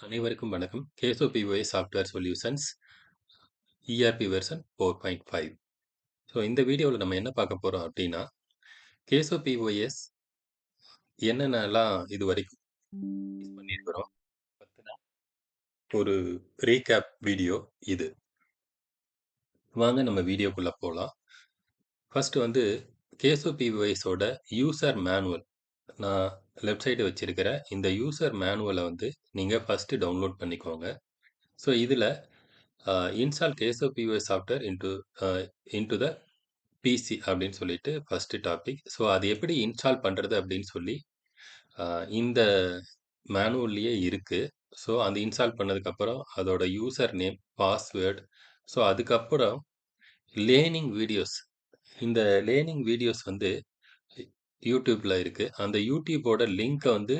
அனைவருக்கும் வணக்கம். கேசோபிஒய் software solutions ERP version 4.5. So இந்த வீடியோவில் நம்ம என்ன பார்க்க போகிறோம் அப்படின்னா கேசோபிஒய்எஸ் என்னென்னலாம் இது வரைக்கும் பண்ணியிருக்கிறோம் ஒரு ரீகேப் வீடியோ இது. வாங்க நம்ம வீடியோக்குள்ளே போகலாம் ஃபஸ்ட்டு வந்து கேசோபிஒய்ஸோட யூசர் மேனுவல் நான் லெஃப்ட் சைடு வச்சிருக்கிற இந்த யூசர் மேனுவலை வந்து நீங்கள் ஃபஸ்ட்டு டவுன்லோட் பண்ணிக்கோங்க. ஸோ இதில் uh install கேசோபிஒய் software into into the PC அப்படின்னு சொல்லிட்டு ஃபஸ்ட்டு டாபிக். ஸோ அது எப்படி இன்ஸ்டால் பண்ணுறது அப்படின்னு சொல்லி இந்த மேனுவல்லையே இருக்குது ஸோ அந்த இன்ஸ்டால் பண்ணதுக்கப்புறம் அதோட யூசர் நேம், பாஸ்வேர்டு ஸோ அதுக்கப்புறம் லேர்னிங் வீடியோஸ். இந்த லேர்னிங் வீடியோஸ் வந்து யூடியூப்ல இருக்கு. அந்த யூடியூபோட லிங்க்கை வந்து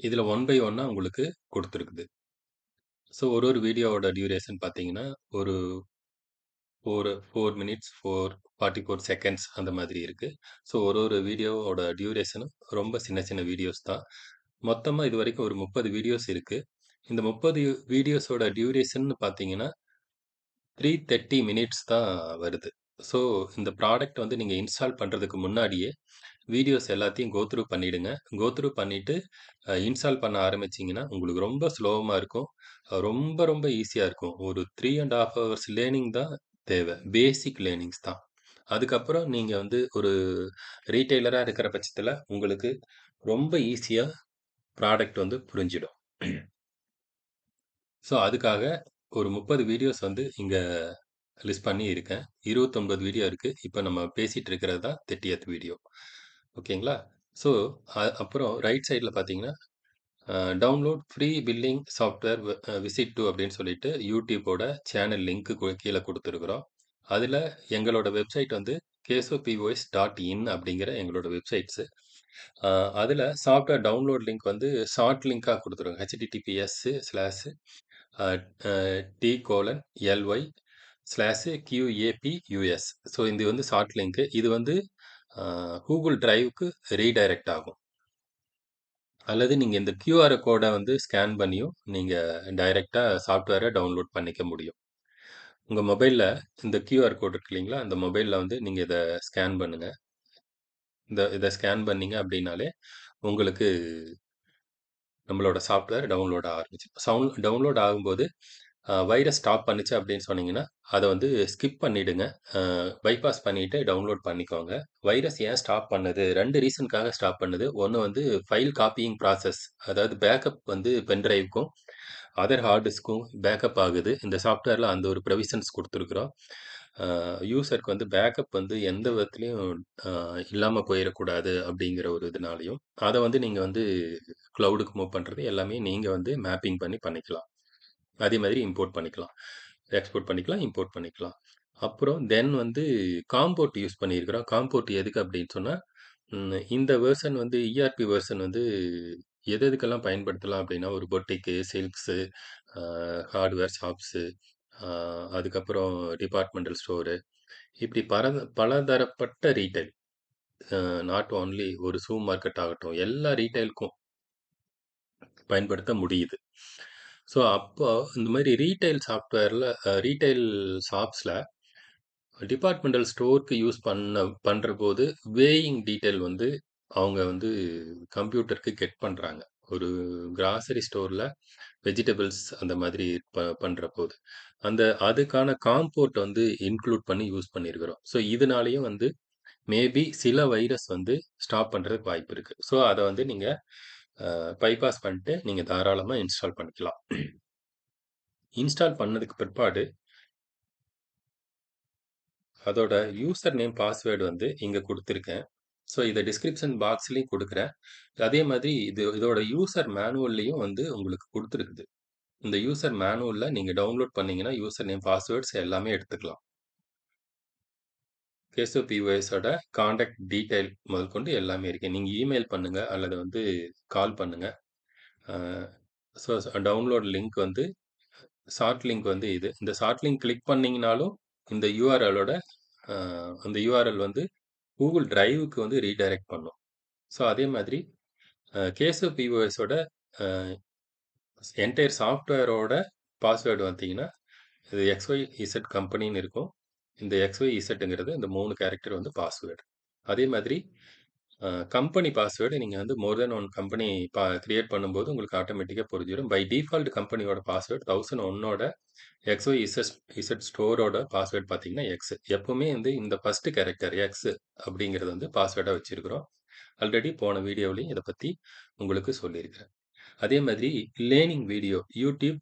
இதில் ஒன் பை ஒன்னாக உங்களுக்கு கொடுத்துருக்குது ஸோ ஒரு ஒரு வீடியோவோட டியூரேஷன் பார்த்தீங்கன்னா, ஒரு ஒரு ஃபோர் மினிட்ஸ், 4 44 செகண்ட்ஸ் அந்த மாதிரி இருக்குது ஸோ ஒரு ஒரு வீடியோவோட டியூரேஷனும் ரொம்ப சின்ன சின்ன வீடியோஸ் தான். மொத்தமாக இது வரைக்கும் ஒரு 30 வீடியோஸ் இருக்குது இந்த 30 வீடியோஸோட டியூரேஷன் பார்த்தீங்கன்னா 330 மினிட்ஸ் தான் வருது. ஸோ இந்த ப்ராடக்ட் வந்து நீங்கள் இன்ஸ்டால் பண்ணுறதுக்கு முன்னாடியே வீடியோஸ் எல்லாத்தையும் கோத்ரூ பண்ணிவிடுங்க கோத்ரூ பண்ணிவிட்டு இன்ஸ்டால் பண்ண ஆரம்பிச்சீங்கன்னா, உங்களுக்கு ரொம்ப சுலபமா இருக்கும். ரொம்ப ரொம்ப ஈஸியாக இருக்கும். ஒரு 3 1/2 ஹவர்ஸ் லேர்னிங் தான் தேவை. பேசிக் லேர்னிங்ஸ் தான். அதுக்கப்புறம் நீங்கள் வந்து ஒரு ரீட்டெய்லராக இருக்கிற பட்சத்தில் உங்களுக்கு ரொம்ப ஈஸியாக ப்ராடக்ட் வந்து புரிஞ்சிடும். ஸோ அதுக்காக ஒரு 30 வீடியோஸ் வந்து இங்கே லிஸ்ட் பண்ணி இருக்கேன். 29 வீடியோ இருக்குது இப்போ நம்ம பேசிகிட்டு இருக்கிறது தான் 30த் வீடியோ. ஓகேங்களா? ஸோ அப்புறம் ரைட் சைடில் பார்த்தீங்கன்னா, download free billing software visit to அப்படின்னு சொல்லிட்டு யூடியூபோட சேனல் லிங்க்கு கீழே கொடுத்துருக்குறோம் அதில் எங்களோட வெப்சைட் வந்து கேசோபிஓஎஸ் டாட் இன் அப்படிங்கிற எங்களோட வெப்சைட்ஸு அதில் சாஃப்ட்வேர் டவுன்லோட் லிங்க் வந்து ஷார்ட் லிங்காக கொடுத்துருங்க HTTPS slash T colon LY slash QAPUS. So இது வந்து ஷார்ட் லிங்க். இது வந்து கூகுள் ட்ரைவுக்கு ரீடைரக்ட் ஆகும். அல்லது நீங்கள் இந்த கியூஆர் கோடை வந்து ஸ்கேன் பண்ணியும் நீங்கள் டைரெக்டாக சாஃப்ட்வேரை டவுன்லோட் பண்ணிக்க முடியும். உங்கள் மொபைலில் இந்த கியூஆர் கோட் இருக்கு இல்லைங்களா அந்த மொபைலில் வந்து நீங்கள் இதை ஸ்கேன் பண்ணுங்கள் இந்த இதை ஸ்கேன் பண்ணீங்க அப்படின்னாலே, உங்களுக்கு நம்மளோட சாஃப்ட்வேர் டவுன்லோட் ஆரம்பிச்சு சவுண்ட் சவுன் டவுன்லோட் ஆகும்போது வைரஸ் ஸ்டாப் பண்ணுச்சு அப்படின்னு சொன்னீங்கன்னா, அதை வந்து ஸ்கிப் பண்ணிடுங்க. பைபாஸ் பண்ணிட்டு டவுன்லோட் பண்ணிக்கோங்க. வைரஸ் ஏன் ஸ்டாப் பண்ணுது? ரெண்டு ரீசனுக்காக ஸ்டாப் பண்ணுது. ஒன்று வந்து ஃபைல் காப்பியிங் ப்ராசஸ் அதாவது பேக்கப் வந்து பென்ட்ரைவ்க்கும் அதர் ஹார்ட் டிஸ்க்கும் பேக்கப் ஆகுது. இந்த சாஃப்ட்வேரில் அந்த ஒரு ப்ரொவிஷன்ஸ் கொடுத்துருக்குறோம் யூசருக்கு வந்து பேக்கப் வந்து எந்த விதத்துலையும் இல்லாமல் போயிடக்கூடாது அப்படிங்கிற ஒரு இதனாலையும் அதை வந்து நீங்கள் வந்து க்ளவுடுக்கு மூவ் பண்ணுறது எல்லாமே நீங்கள் வந்து மேப்பிங் பண்ணி பண்ணிக்கலாம். அதே மாதிரி இம்போர்ட் பண்ணிக்கலாம். எக்ஸ்போர்ட் பண்ணிக்கலாம், இம்போர்ட் பண்ணிக்கலாம். அப்புறம் தென் வந்து காம்போர்ட் யூஸ் பண்ணியிருக்கிறோம். காம்போர்ட் எதுக்கு அப்படின்னு சொன்னால் இந்த வேர்ஷன் வந்து இஆர்பி வேர்ஷன் வந்து எது எதுக்கெல்லாம் பயன்படுத்தலாம் அப்படின்னா, ஒரு பொட்டிக்கு, சில்க்ஸு, ஹார்ட்வேர் ஷாப்ஸு, அதுக்கப்புறம் டிபார்ட்மெண்டல் ஸ்டோரு இப்படி பரத பலதரப்பட்ட ரீட்டைல் நாட் ஒன்லி ஒரு ஷூ மார்க்கெட் ஆகட்டும், எல்லா ரீட்டைலுக்கும் பயன்படுத்த முடியுது. ஸோ அப்போ இந்த மாதிரி ரீட்டைல் சாஃப்ட்வேரில் ரீட்டைல் ஷாப்ஸில் டிபார்ட்மெண்டல் ஸ்டோருக்கு யூஸ் பண்ண பண்றபோது வேயிங் டீட்டெயில் வந்து அவங்க வந்து கம்ப்யூட்டருக்கு கெட் பண்ணுறாங்க ஒரு கிராசரி ஸ்டோரில் வெஜிடபிள்ஸ் அந்த மாதிரி ப பண்ணுற போது அந்த அதுக்கான காம்போர்ட் வந்து இன்க்ளூட் பண்ணி யூஸ் பண்ணியிருக்கிறோம். ஸோ இதனாலேயும் வந்து மேபி சில வைரஸ் வந்து ஸ்டாப் பண்ணுறதுக்கு வாய்ப்பு இருக்குது ஸோ அதை வந்து நீங்கள் பைபாஸ் பண்ணிட்டு நீங்கள் தாராளமாக இன்ஸ்டால் பண்ணிக்கலாம். இன்ஸ்டால் பண்ணதுக்கு பிற்பாடு அதோட யூசர் நேம், பாஸ்வேர்டு வந்து இங்கே கொடுத்துருக்கேன் ஸோ இதை டிஸ்கிரிப்ஷன் பாக்ஸ்லேயும் கொடுக்குறேன் அதே மாதிரி இது இதோட யூசர் மேனுவல்லையும் வந்து உங்களுக்கு கொடுத்துருக்குது இந்த யூசர் மேனுவல்ல நீங்கள் டவுன்லோட் பண்ணீங்கன்னா, யூசர் நேம், பாஸ்வேர்ட்ஸ் எல்லாமே எடுத்துக்கலாம். கேஎஸ்ஓபிஓஎஸ்ஸோட காண்டாக்ட் டீட்டெயில் முதற்கொண்டு எல்லாமே இருக்குது நீங்கள் இமெயில் பண்ணுங்கள் அல்லது வந்து கால் பண்ணுங்கள் ஸோ டவுன்லோட் லிங்க் வந்து ஷார்ட் லிங்க் வந்து இது. இந்த ஷார்ட் லிங்க் கிளிக் பண்ணிங்கனாலும் இந்த யூஆர்எல்லோட அந்த யூஆர்எல் வந்து கூகுள் டிரைவுக்கு வந்து ரீடைரக்ட் பண்ணும். ஸோ அதே மாதிரி கேசவ் பிஓஎஸோட என்டையர் சாஃப்ட்வேரோட பாஸ்வேர்டு பார்த்தீங்கன்னா, இது எக்ஸ்ஒய் இசட் கம்பெனின்னு இருக்கும். இந்த எக்ஸ்ஒய் இசட்டுங்கிறது இந்த மூணு கேரக்டர் வந்து பாஸ்வேர்டு. அதே மாதிரி கம்பெனி பாஸ்வேர்டு நீங்கள் வந்து மோர் தென் ஒன் கம்பெனி பா கிரியேட் பண்ணும்போது உங்களுக்கு ஆட்டோமேட்டிக்காக புரிஞ்சிடும் பை டிஃபால்ட் கம்பெனியோட பாஸ்வேர்டு தௌசண்ட் ஒன்னோட எக்ஸ்ஒய் இசட் இசட் ஸ்டோரோட பாஸ்வேர்டு பார்த்தீங்கன்னா, எக்ஸ். எப்பவுமே வந்து இந்த ஃபர்ஸ்ட் கேரக்டர் எக்ஸ் அப்படிங்கிறது வந்து பாஸ்வேர்டாக வச்சுருக்கிறோம் ஆல்ரெடி போன வீடியோலயும் இதை பற்றி உங்களுக்கு சொல்லியிருக்கிறேன். அதே மாதிரி learning video YouTube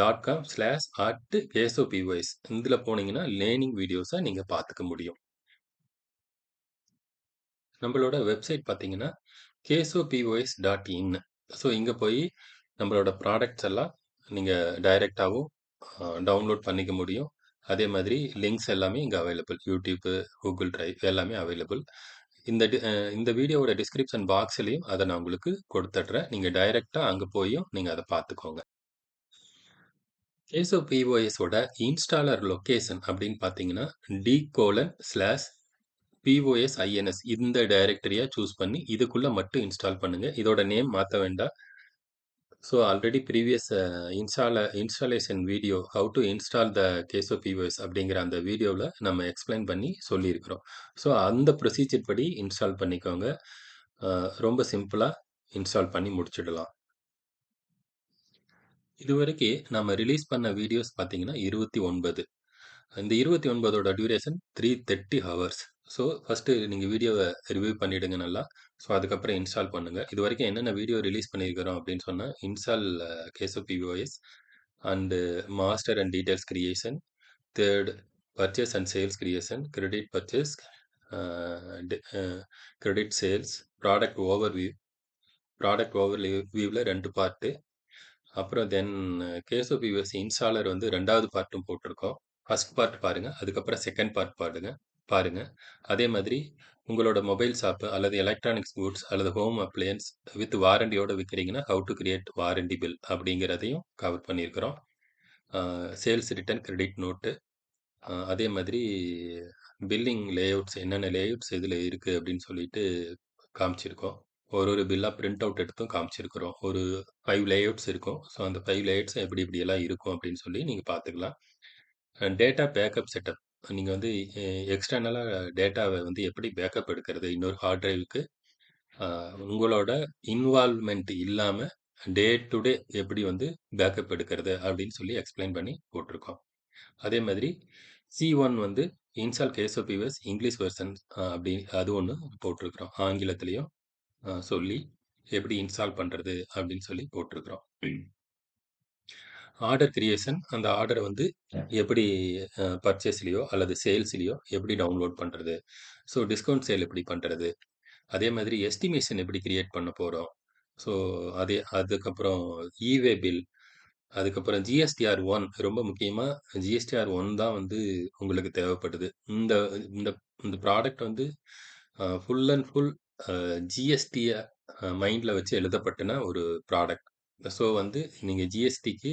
dot com slash at கேசோபிஒஎஸ் இதில் போனீங்கன்னா, லேர்னிங் வீடியோஸை நீங்கள் பார்த்துக்க முடியும். நம்மளோட வெப்சைட் பார்த்தீங்கன்னா, கேசோபிஒஎஸ்.இன். ஸோ இங்கே போய் நம்மளோட ப்ராடக்ட்ஸ் எல்லாம் நீங்கள் டைரெக்டாகவும் டவுன்லோட் பண்ணிக்க முடியும். அதே மாதிரி லிங்க்ஸ் எல்லாமே இங்கே அவைலபிள். யூடியூப்பு கூகுள் ட்ரைவ் எல்லாமே அவைலபிள். இந்த டி இந்த வீடியோவோட டிஸ்கிரிப்ஷன் பாக்ஸ்லேயும் அதை நான் உங்களுக்கு கொடுத்துட்றேன் நீங்கள் டைரெக்டாக அங்கே போயும் நீங்கள் அதை பார்த்துக்கோங்க. கேசோ பிஓஎஸோட இன்ஸ்டாலர் லொக்கேஷன் அப்படின்னு பார்த்தீங்கன்னா, D colon slash POS INS இந்த டைரக்டரியாக சூஸ் பண்ணி இதுக்குள்ளே மட்டும் இன்ஸ்டால் பண்ணுங்கள் இதோட நேம் மாற்ற வேண்டாம். ஸோ ஆல்ரெடி ப்ரீவியஸ் இன்ஸ்டால installation video how to install the கேசோ POS அப்படிங்கிற அந்த வீடியோவில் நம்ம எக்ஸ்பிளைன் பண்ணி சொல்லியிருக்கிறோம். ஸோ அந்த ப்ரொசீஜர் படி இன்ஸ்டால் பண்ணிக்கோங்க. Uh, ரொம்ப சிம்பிளாக இன்ஸ்டால் பண்ணி முடிச்சிடலாம். இதுவரைக்கு நம்ம ரிலீஸ் பண்ண வீடியோஸ் பார்த்தீங்கன்னா 29. இந்த 29ஓட டியூரேஷன் 330 ஹவர்ஸ். ஸோ ஃபர்ஸ்ட்டு நீங்கள் வீடியோவை ரிவ்யூ பண்ணிவிடுங்க நல்லா. ஸோ அதுக்கப்புறம் இன்ஸ்டால் பண்ணுங்கள் இது வரைக்கும் என்னென்ன வீடியோ ரிலீஸ் பண்ணியிருக்கிறோம் அப்படின்னு சொன்னால் install கேசோ and master and details creation, third purchase and sales creation, credit purchase, credit sales, product over view product over வியூவில் ரெண்டு பார்ட்டு. அப்புறம் then case of US installer வந்து ரெண்டாவது பார்ட்டும் போட்டிருக்கோம். ஃபர்ஸ்ட் பார்ட் பாருங்கள் அதுக்கப்புறம் செகண்ட் பார்ட் பாருங்க பாருங்க. அதே மாதிரி உங்களோட மொபைல் ஷாப்பு அல்லது எலக்ட்ரானிக்ஸ் கூட்ஸ் அல்லது ஹோம் அப்ளையன்ஸ் வித் வாரண்டியோடு விற்கிறீங்கன்னா how to create warranty bill அப்படிங்கிறதையும் கவர் பண்ணியிருக்கிறோம். சேல்ஸ் ரிட்டர்ன் கிரெடிட் நோட்டு, அதே மாதிரி பில்லிங் லேஅவுட்ஸ் என்னென்ன லேஅவுட்ஸ் இதில் இருக்குது அப்படின்னு சொல்லிட்டு காமிச்சிருக்கோம். ஒரு ஒரு பில்லா பிரிண்ட் அவுட் எடுத்தும் காமிச்சிருக்கிறோம். ஒரு ஃபைவ் லேஅவுட்ஸ் இருக்கும். ஸோ அந்த ஃபைவ் லேஅவுட்ஸும் எப்படி எப்படியெல்லாம் இருக்கும் அப்படின்னு சொல்லி நீங்கள் பார்த்துக்கலாம். டேட்டா பேக்கப் செட்டப் நீங்கள் வந்து எக்ஸ்டர்னலாக டேட்டாவை வந்து எப்படி பேக்கப் எடுக்கிறது இன்னொரு ஹார்ட் ட்ரைவுக்கு உங்களோட இன்வால்மெண்ட் இல்லாமல் டே டு டே எப்படி வந்து பேக்கப் எடுக்கிறது அப்படின்னு சொல்லி எக்ஸ்பிளைன் பண்ணி போட்டிருக்கோம். அதே மாதிரி சி ஒன் வந்து install case of POS English version அப்படி அது ஒன்று போட்டிருக்கிறோம். ஆங்கிலத்துலேயும் சொல்லி எப்படி இன்ஸ்டால் பண்றது அப்படின்னு சொல்லி போட்டிருக்கிறோம். ஆர்டர் கிரியேஷன் அந்த ஆர்டர வந்து எப்படி பர்ச்சேஸ்லயோ அல்லது சேல்ஸ்லயோ எப்படி டவுன்லோட் பண்றது? ஸோ டிஸ்கவுண்ட் சேல் எப்படி பண்றது? அதே மாதிரி எஸ்டிமேஷன் எப்படி கிரியேட் பண்ண போறோம்? ஸோ அதே அதுக்கப்புறம் ஈவே பில், அதுக்கப்புறம் ஜிஎஸ்டிஆர் 1 ரொம்ப முக்கியமா ஜிஎஸ்டிஆர் 1 தான் வந்து உங்களுக்கு தேவைப்படுது. இந்த இந்த இந்த ப்ராடக்ட் வந்து ஃபுல் அண்ட் ஃபுல் ஜிஎஸ்டிய மைண்டில் வச்சு எழுதப்பட்டன ஒரு ப்ராடக்ட். ஸோ வந்து நீங்கள் ஜிஎஸ்டிக்கு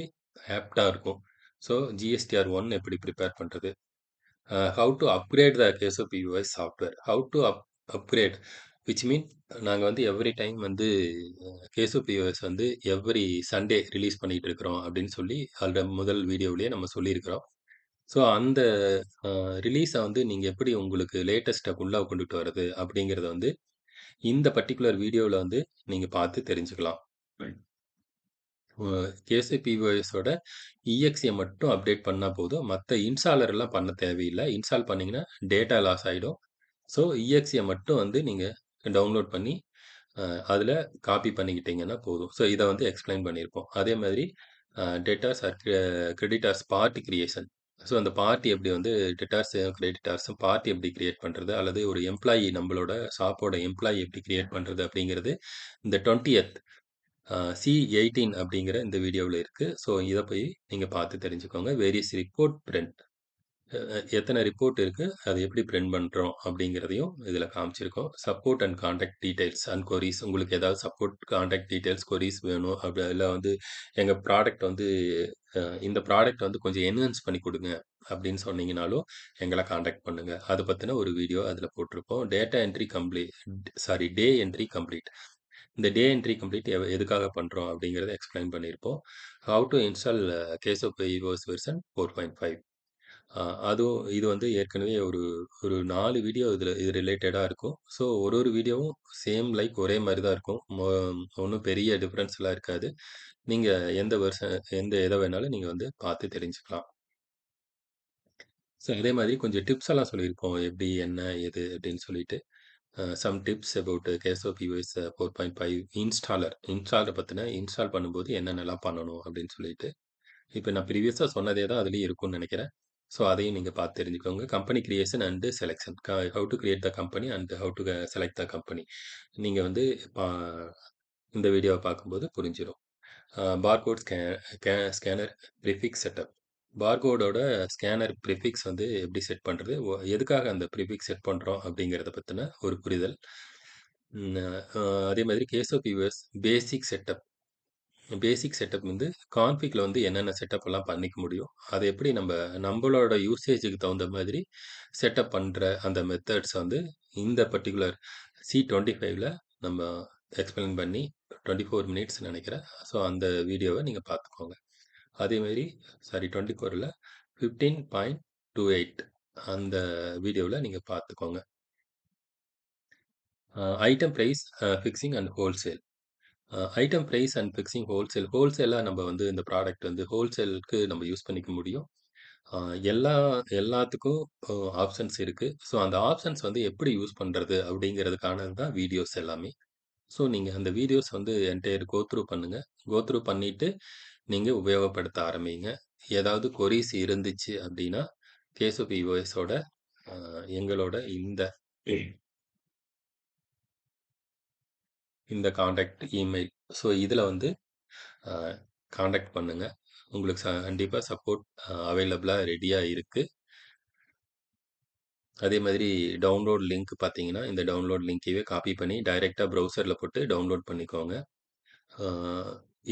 ஆப்டாக இருக்கும். ஸோ ஜிஎஸ்டிஆர் ஒன் எப்படி ப்ரிப்பேர் பண்ணுறது how to upgrade the Caso POS software. How to up upgrade which mean நாங்கள் வந்து எவ்ரி டைம் வந்து கேசோ பிஓஎஸ் வந்து எவ்ரி சண்டே ரிலீஸ் பண்ணிகிட்டு இருக்கிறோம் அப்படின்னு சொல்லி அதில் முதல் வீடியோவிலேயே நம்ம சொல்லியிருக்கிறோம். ஸோ அந்த ரிலீஸை வந்து நீங்கள் எப்படி உங்களுக்கு லேட்டஸ்ட்டை உள்ளே கொண்டுட்டு வர்றது அப்படிங்கிறத வந்து இந்த பர்ட்டிகுலர் வீடியோல வந்து நீங்க பார்த்து தெரிஞ்சுக்கலாம். அ கேசோ பிஓஎஸோட இஎக்ஸ்இ மட்டும் அப்டேட் பண்ணா போதும். மத்த இன்ஸ்டாலர் எல்லாம் பண்ண தேவையில்ல. இன்ஸ்டால் பண்ணீங்கன்னா டேட்டா லாஸ் ஆயிடும். ஸோ இஎக்ஸ்இ மட்டும் வந்து நீங்க டவுன்லோட் பண்ணி அதுல காப்பி பண்ணிக்கிட்டீங்கன்னா போதும். ஸோ இத வந்து எக்ஸ்பிளைன் பண்ணியிருப்போம். அதே மாதிரி அ debtors or cre creditors party creation. So அந்த பார்ட்டி எப்படி வந்து டெட்டார்ஸ் கிரெடிட்டார்ஸும் பார்ட்டி எப்படி கிரியேட் பண்ணுறது அல்லது ஒரு எம்ப்ளாயி நம்மளோட ஷாப்போட எம்ப்ளாயி எப்படி கிரியேட் பண்ணுறது அப்படிங்கிறது இந்த டுவெண்ட்டியத் சி எயிட்டீன் அப்படிங்கிற இந்த வீடியோவில் இருக்குது ஸோ இதை போய் நீங்கள் பார்த்து தெரிஞ்சுக்கோங்க. வேரியஸ் ரிப்போர்ட் பிரிண்ட் எத்தனை ரிப்போர்ட் இருக்குது அது எப்படி பிரிண்ட் பண்ணுறோம் அப்படிங்கிறதையும் இதில் காமிச்சிருக்கோம். Support and contact details and queries உங்களுக்கு ஏதாவது சப்போர்ட், காண்டாக்ட் டீட்டெயில்ஸ், கொரிஸ் வேணும். அப்படி இல்ல வந்து எங்கள் ப்ராடக்ட் வந்து இந்த ப்ராடக்ட் வந்து கொஞ்சம் என்ஹான்ஸ் பண்ணி கொடுங்க அப்படின்னு சொன்னீங்கனாலும் எங்களை காண்டாக்ட் பண்ணுங்கள் அதை பற்றின ஒரு வீடியோ அதில் போட்டிருப்போம். Data entry complete sorry day entry complete. இந்த டே என்ட்ரி கம்ப்ளீட் எதுக்காக பண்ணுறோம் அப்படிங்கிறத எக்ஸ்பிளைன் பண்ணியிருப்போம் how to install case of இவோஸ் version four point five அதுவும் இது வந்து ஏற்கனவே ஒரு ஒரு நாலு வீடியோ இதில் இது ரிலேட்டடாக இருக்கும். ஸோ ஒரு ஒரு வீடியோவும் சேம் லைக் ஒரே மாதிரி தான் இருக்கும். ஒன்றும் பெரிய டிஃப்ரென்ஸ்லாம் இருக்காது. நீங்கள் எந்த வருஷம் எந்த எதை வேணாலும் நீங்கள் வந்து பார்த்து தெரிஞ்சுக்கலாம். ஸோ அதே மாதிரி கொஞ்சம் டிப்ஸ் எல்லாம் சொல்லியிருப்போம். எப்படி என்ன எது அப்படின்னு சொல்லிட்டு. Some tips about கேசோ POS four point five installer installer பற்றின இன்ஸ்டால் பண்ணும்போது என்னென்னலாம் பண்ணணும் அப்படின்னு சொல்லிட்டு. இப்போ நான் ப்ரீவியஸாக சொன்னதே தான் அதுலேயும் இருக்கும்னு நினைக்கிறேன். ஸோ அதையும் நீங்கள் பார்த்து தெரிஞ்சுக்கோங்க. Company creation and selection how to create the company and how to select the company நீங்கள் வந்து இந்த வீடியோவை பார்க்கும்போது புரிஞ்சிடும் barcode sca scanner prefix setup பார்கோடோட scanner prefix வந்து எப்படி செட் பண்ணுறது எதுக்காக அந்த ப்ரிஃபிக்ஸ் செட் பண்ணுறோம் அப்படிங்கிறத பற்றின ஒரு புரிதல். அதே மாதிரி கேசோ பியூஎஸ் பேசிக் செட்டப் பேசிக் செட்டப் வந்து கான்ஃபிகில் வந்து என்னென்ன செட்டப் எல்லாம் பண்ணிக்க முடியும்? அதை எப்படி நம்ம நம்மளோட யூசேஜுக்கு தகுந்த மாதிரி செட்டப் பண்ணுற அந்த மெத்தட்ஸ் வந்து இந்த பர்டிகுலர் சி டுவெண்ட்டி ஃபைவ்ல நம்ம எக்ஸ்பிளைன் பண்ணி டுவெண்ட்டி ஃபோர் மினிட்ஸ் நினைக்கிறேன் ஸோ அந்த வீடியோவை நீங்கள் பார்த்துக்கோங்க. அதேமாரி சாரி டுவெண்ட்டி ஃபோரில் ஃபிஃப்டீன் பாயிண்ட் டூ எயிட் அந்த வீடியோவில் நீங்கள் பார்த்துக்கோங்க. Item price fixing and wholesale item price and fixing wholesale ஹோல்சேலாக நம்ம வந்து இந்த ப்ராடக்ட் வந்து ஹோல்சேலுக்கு நம்ம யூஸ் பண்ணிக்க முடியும். எல்லா எல்லாத்துக்கும் ஆப்ஷன்ஸ் இருக்குது ஸோ அந்த ஆப்ஷன்ஸ் வந்து எப்படி யூஸ் பண்ணுறது அப்படிங்கிறதுக்கானது தான் வீடியோஸ் எல்லாமே. ஸோ நீங்கள் அந்த வீடியோஸ் வந்து என்டையர் கோத்ரூ பண்ணுங்கள் கோத்ரூ பண்ணிவிட்டு நீங்கள் உபயோகப்படுத்த ஆரம்பிங்க. ஏதாவது கொரிஸ் இருந்துச்சு அப்படின்னா கேசோபி ஓஎஸோட எங்களோட இந்த இந்த காண்டாக்ட் இமெயில் ஸோ இதில் வந்து காண்டாக்ட் பண்ணுங்கள் உங்களுக்கு ச கண்டிப்பாக சப்போர்ட் அவைலபிளாக ரெடியாக இருக்குது அதே மாதிரி டவுன்லோட் லிங்க் பார்த்தீங்கன்னா இந்த டவுன்லோட் லிங்க்கையே காப்பி பண்ணி டைரெக்டாக ப்ரௌசரில் போட்டு டவுன்லோட் பண்ணிக்கோங்க.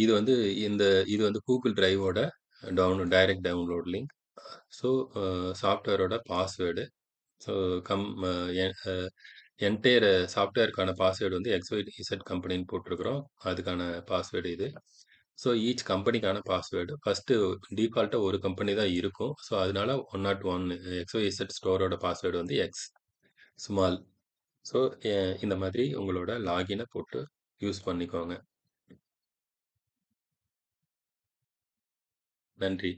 இது வந்து இந்த இது வந்து Google டிரைவோட down direct download link so சாஃப்ட்வேரோட password so come entire சாஃப்ட்வேருக்கான பாஸ்வேர்டு வந்து எக்ஸ்ஒய் இசட் கம்பெனின்னு போட்டிருக்கிறோம். அதுக்கான பாஸ்வேர்டு இது. ஸோ ஈச் கம்பெனிக்கான பாஸ்வேர்டு ஃபஸ்ட்டு டிஃபால்ட்டாக ஒரு கம்பெனி தான் இருக்கும். ஸோ அதனால one not one XY Z ஸ்டோரோட password வந்து எக்ஸ் ஸ்மால் ஸோ இந்த மாதிரி உங்களோட லாகினை போட்டு யூஸ் பண்ணிக்கோங்க. நன்றி.